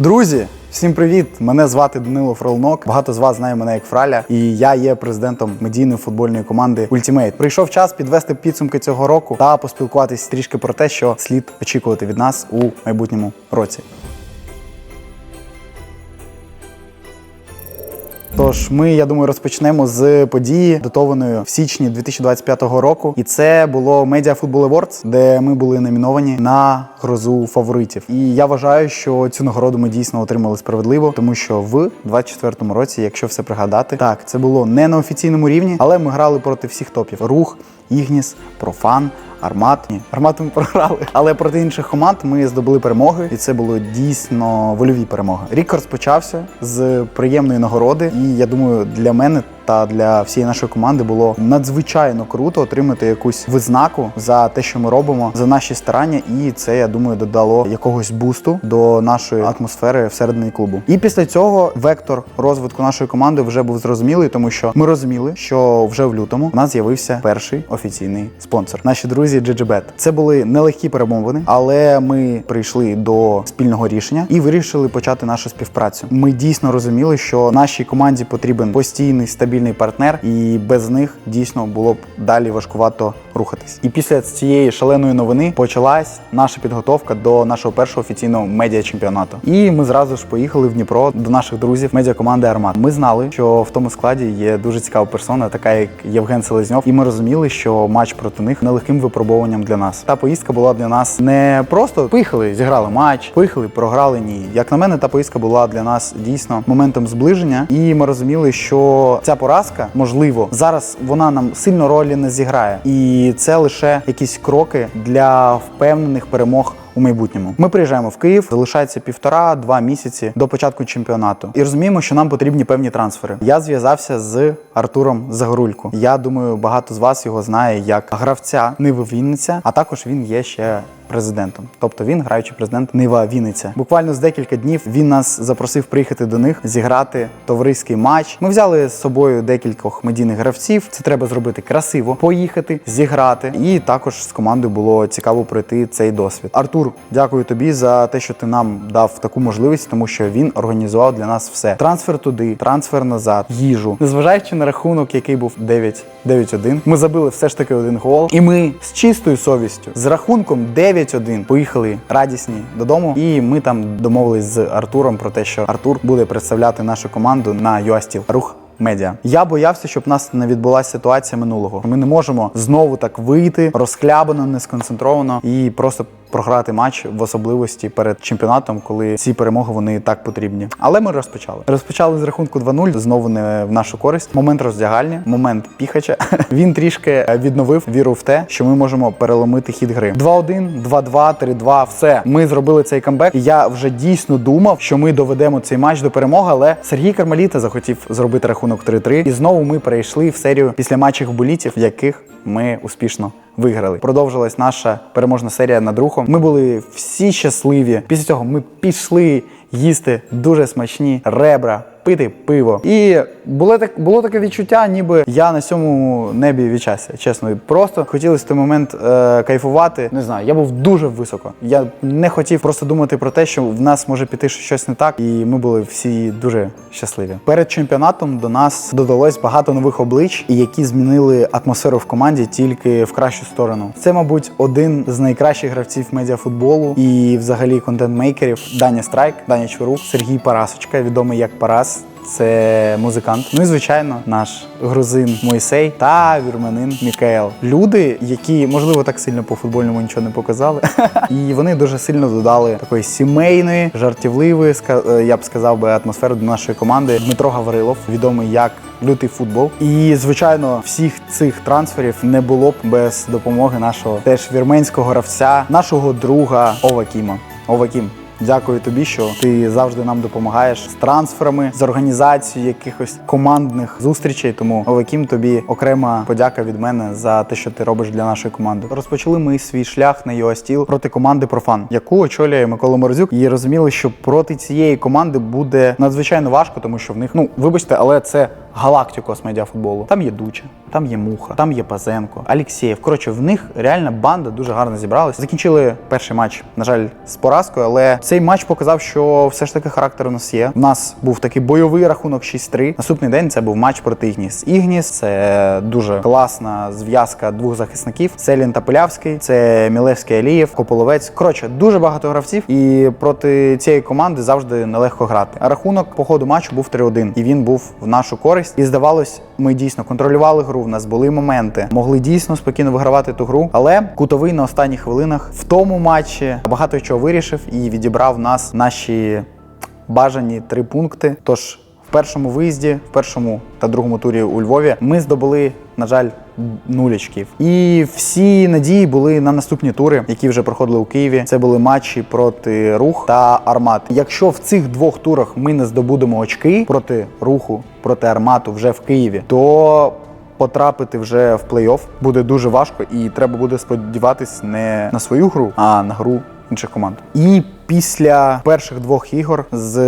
Друзі, всім привіт! Мене звати Данило Фролнок. Багато з вас знає мене як Фраля, і я є президентом медійної футбольної команди Ультімейт. Прийшов час підвести підсумки цього року та поспілкуватись трішки про те, що слід очікувати від нас у майбутньому році. Тож ми, я думаю, розпочнемо з події, датованої в січні 2025 року. І це було Media Football Awards, де ми були номіновані на грозу фаворитів. І я вважаю, що цю нагороду ми дійсно отримали справедливо, тому що в 24-му році, якщо все пригадати, так це було не на офіційному рівні, але ми грали проти всіх топів: рух, Ігніс, Профан. Армат Ні, армату ми програли, але проти інших команд ми здобули перемоги, і це було дійсно вольові перемоги. Рік розпочався з приємної нагороди, і я думаю, для мене та для всієї нашої команди було надзвичайно круто отримати якусь визнаку за те, що ми робимо, за наші старання, і це я думаю додало якогось бусту до нашої атмосфери всередині клубу. І після цього вектор розвитку нашої команди вже був зрозумілий, тому що ми розуміли, що вже в лютому у нас з'явився перший офіційний спонсор. Наші друзі GGBet. Це були нелегкі перемовини, але ми прийшли до спільного рішення і вирішили почати нашу співпрацю. Ми дійсно розуміли, що нашій команді потрібен постійний стабільний партнер, і без них дійсно було б далі важкувато рухатись. І після цієї шаленої новини почалась наша підготовка до нашого першого офіційного медіа чемпіонату. І ми зразу ж поїхали в Дніпро до наших друзів медіакоманди Армат. Ми знали, що в тому складі є дуже цікава персона, така як Євген Селезньов, і ми розуміли, що матч проти них нелегким випробуванням для нас. Та поїздка була для нас не просто поїхали, зіграли матч, поїхали, програли. Ні, як на мене, та поїздка була для нас дійсно моментом зближення, і ми розуміли, що ця поразка, можливо, зараз вона нам сильно ролі не зіграє, і це лише якісь кроки для впевнених перемог. У майбутньому ми приїжджаємо в Київ, залишається півтора-два місяці до початку чемпіонату, і розуміємо, що нам потрібні певні трансфери. Я зв'язався з Артуром Загорулько. Я думаю, багато з вас його знає як гравця Ниви Вінниця, а також він є ще президентом. Тобто він граючий президент Нива Вінниця. Буквально з декілька днів він нас запросив приїхати до них, зіграти товариський матч. Ми взяли з собою декількох медійних гравців. Це треба зробити красиво, поїхати, зіграти. І також з командою було цікаво пройти цей досвід. Артур, дякую тобі за те, що ти нам дав таку можливість, тому що він організував для нас все: трансфер туди, трансфер назад, їжу, незважаючи на рахунок, який був 9 9-1, Ми забили все ж таки один гол, і ми з чистою совістю, з рахунком 9-1 поїхали радісні додому. І ми там домовились з Артуром про те, що Артур буде представляти нашу команду на ЮАСТІЛ. Рух медіа. Я боявся, щоб в нас не відбулася ситуація минулого. Ми не можемо знову так вийти розхлябано, несконцентровано і просто. Програти матч в особливості перед чемпіонатом, коли ці перемоги вони так потрібні. Але ми розпочали. Розпочали з рахунку 2-0, знову не в нашу користь. Момент роздягальні, момент піхача. Він трішки відновив віру в те, що ми можемо переломити хід гри. 2-1, 2-2, 3-2, все. Ми зробили цей камбек. Я вже дійсно думав, що ми доведемо цей матч до перемоги. Але Сергій Кармаліта захотів зробити рахунок 3-3. І знову ми перейшли в серію після матчів болітів, в яких ми успішно виграли. Продовжилась наша переможна серія над рухом. Ми були всі щасливі. Після цього ми пішли їсти дуже смачні ребра. Пити пиво, і було так було таке відчуття, ніби я на цьому небі від щастя, чесно. Просто хотілося в той момент е, кайфувати. Не знаю, я був дуже високо. Я не хотів просто думати про те, що в нас може піти щось не так, і ми були всі дуже щасливі. Перед чемпіонатом до нас додалось багато нових облич, які змінили атмосферу в команді тільки в кращу сторону. Це, мабуть, один з найкращих гравців медіафутболу і, взагалі, контент-мейкерів Даня Страйк, Даня Чвирук, Сергій Парасочка, відомий як Парас. Це музикант. Ну і звичайно, наш грузин Мойсей та вірменин Мікаел. Люди, які можливо так сильно по футбольному нічого не показали, і вони дуже сильно додали такої сімейної, жартівливої, е, я б сказав би, атмосфери до нашої команди. Дмитро Гаврилов, відомий як лютий футбол. І звичайно, всіх цих трансферів не було б без допомоги нашого теж вірменського гравця, нашого друга Овакіма. Овакім. Дякую тобі, що ти завжди нам допомагаєш з трансферами, з організацією якихось командних зустрічей. Тому Овекім, тобі окрема подяка від мене за те, що ти робиш для нашої команди. Розпочали ми свій шлях на UASTIL проти команди Профан, яку очолює Микола Морозюк. І розуміли, що проти цієї команди буде надзвичайно важко, тому що в них, ну вибачте, але це галактикос медіафутболу. Там є Дуча, там є Муха, там є Пазенко, Алєксєєв. Коротше, в них реальна банда дуже гарно зібралась. Закінчили перший матч, на жаль, з поразкою, але Цей матч показав, що все ж таки характер у нас є. У нас був такий бойовий рахунок 6-3. Наступний день це був матч проти Ігніс. Ігніс це дуже класна зв'язка двох захисників. Селін та Полявський, це Мілевський Алієв, Кополовець. Коротше, дуже багато гравців, і проти цієї команди завжди нелегко грати. А рахунок по ходу матчу був 3-1, і він був в нашу користь. І здавалось, ми дійсно контролювали гру. В нас були моменти, могли дійсно спокійно вигравати ту гру. Але кутовий на останніх хвилинах в тому матчі багато чого вирішив і відібрав нас наші бажані три пункти. Тож в першому виїзді, в першому та другому турі у Львові ми здобули, на жаль, нуль очків. І всі надії були на наступні тури, які вже проходили у Києві. Це були матчі проти рух та армат. Якщо в цих двох турах ми не здобудемо очки проти руху, проти армату вже в Києві, то Потрапити вже в плей-офф буде дуже важко, і треба буде сподіватись не на свою гру, а на гру інших команд. І після перших двох ігор з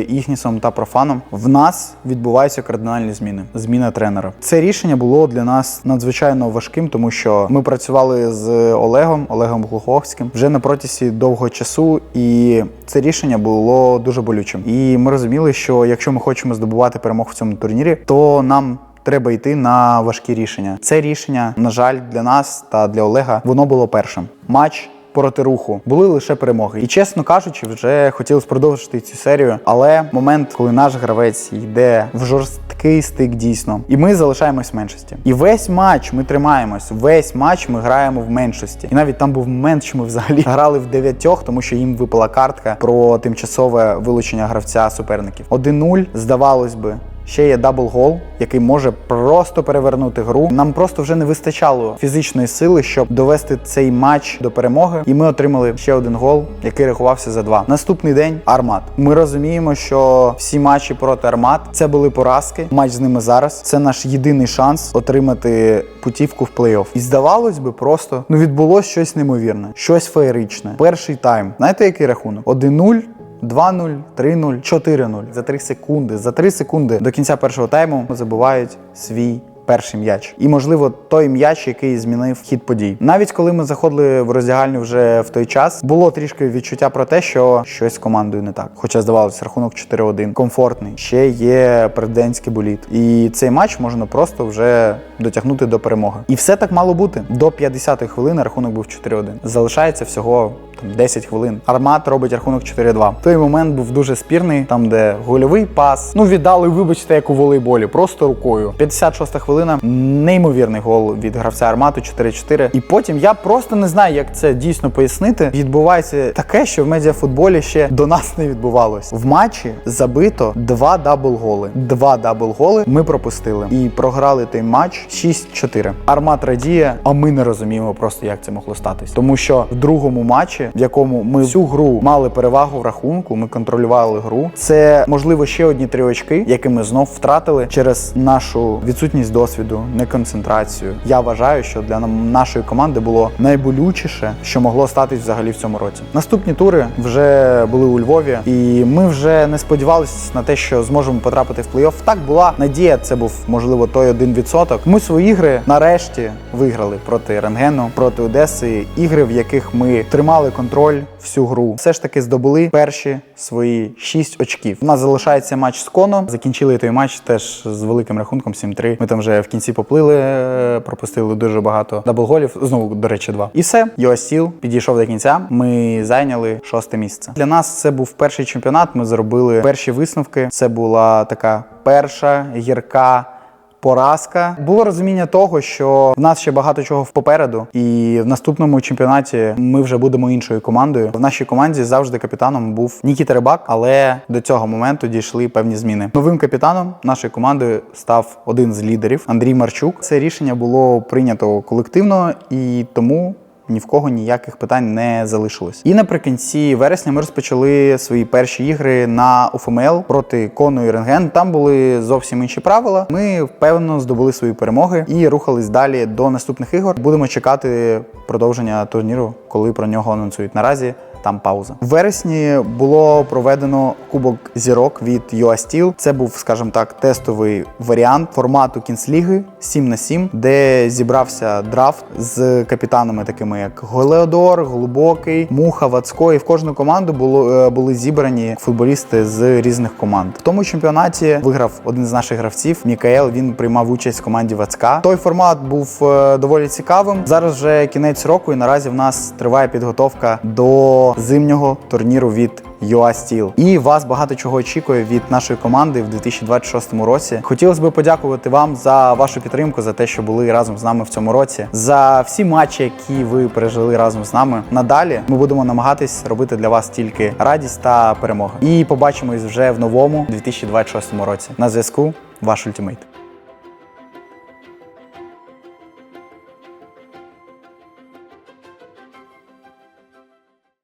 Ігнісом та Профаном в нас відбуваються кардинальні зміни. Зміна тренера. Це рішення було для нас надзвичайно важким, тому що ми працювали з Олегом, Олегом Глуховським вже на протязі довгого часу, і це рішення було дуже болючим. І ми розуміли, що якщо ми хочемо здобувати перемогу в цьому турнірі, то нам треба йти на важкі рішення. Це рішення, на жаль, для нас та для Олега воно було першим. Матч. Проти руху були лише перемоги, і чесно кажучи, вже хотілося продовжити цю серію. Але момент, коли наш гравець йде в жорсткий стик, дійсно, і ми залишаємось в меншості. І весь матч ми тримаємось. Весь матч ми граємо в меншості. І навіть там був момент, що ми взагалі грали в дев'ятьох, тому що їм випала картка про тимчасове вилучення гравця суперників. 1-0, здавалось би. Ще є дабл-гол, який може просто перевернути гру. Нам просто вже не вистачало фізичної сили, щоб довести цей матч до перемоги. І ми отримали ще один гол, який рахувався за два. Наступний день Армат. Ми розуміємо, що всі матчі проти Армат це були поразки. Матч з ними зараз. Це наш єдиний шанс отримати путівку в плей-офф. І здавалось би, просто ну відбулось щось неймовірне, щось феєричне. Перший тайм. Знаєте, який рахунок? 1-0. 2-0, 3-0, 4-0. За 3 секунди. За 3 секунди до кінця першого тайму забувають свій перший м'яч. І, можливо, той м'яч, який змінив хід подій. Навіть коли ми заходили в роздягальню вже в той час, було трішки відчуття про те, що щось з командою не так. Хоча здавалося, рахунок 4-1. комфортний. Ще є президентський боліт. І цей матч можна просто вже дотягнути до перемоги. І все так мало бути. До 50-ї хвилини рахунок був 4-1. Залишається всього там 10 хвилин. Армат робить рахунок 4-2. Той момент був дуже спірний, там де гольовий пас. Ну віддали, вибачте, як у волейболі, просто рукою. 56 хвилина. Неймовірний гол від гравця армату 4-4. І потім я просто не знаю, як це дійсно пояснити. Відбувається таке, що в медіафутболі ще до нас не відбувалось. В матчі забито два дабл-голи. Два дабл-голи ми пропустили і програли той матч 6-4. Армат радіє, а ми не розуміємо просто, як це могло статись. Тому що в другому матчі, в якому ми всю гру мали перевагу в рахунку, ми контролювали гру. Це можливо ще одні три очки, які ми знов втратили через нашу відсутність досвіду, неконцентрацію. Я вважаю, що для нашої команди було найболючіше, що могло статись взагалі в цьому році. Наступні тури вже були у Львові, і ми вже не сподівалися на те, що зможемо потрапити в плей-офф. Так була надія. Це був можливо той один відсоток. Ми свої ігри нарешті виграли проти Рентгену, проти Одеси. Ігри, в яких ми тримали контроль всю гру. Все ж таки здобули перші свої 6 очків. У нас залишається матч з Коно. Закінчили той матч теж з великим рахунком 7-3. Ми там вже в кінці поплили, е, пропустили дуже багато даблголів. Знову, до речі, два. І все. Йосіл підійшов до кінця. Ми зайняли шосте місце. Для нас це був перший чемпіонат. Ми зробили перші висновки. Це була така перша гірка. Поразка було розуміння того, що в нас ще багато чого попереду, і в наступному чемпіонаті ми вже будемо іншою командою. В нашій команді завжди капітаном був Нікіта Рибак, але до цього моменту дійшли певні зміни. Новим капітаном нашої команди став один з лідерів Андрій Марчук. Це рішення було прийнято колективно і тому. Ні в кого ніяких питань не залишилось. І наприкінці вересня ми розпочали свої перші ігри на УФМЛ проти Кону і Рентген. Там були зовсім інші правила. Ми впевнено здобули свої перемоги і рухались далі до наступних ігор. Будемо чекати продовження турніру, коли про нього анонсують. Наразі там пауза. В вересні було проведено кубок зірок від Steel. Це був, скажімо так, тестовий варіант формату кінцліги 7 на 7, де зібрався драфт з капітанами, такими як Голеодор, Глибокий, Муха, Вацко. І в кожну команду було е, були зібрані футболісти з різних команд. В тому чемпіонаті виграв один з наших гравців Мікаел. Він приймав участь в команді Вацка. Той формат був е, доволі цікавим. Зараз вже кінець року, і наразі в нас триває підготовка до зимнього турніру від UA Steel. І вас багато чого очікує від нашої команди в 2026 році. Хотілося б подякувати вам за вашу підтримку, за те, що були разом з нами в цьому році, за всі матчі, які ви пережили разом з нами. Надалі ми будемо намагатись робити для вас тільки радість та перемоги. І побачимось вже в новому 2026 році. На зв'язку ваш ультимейт.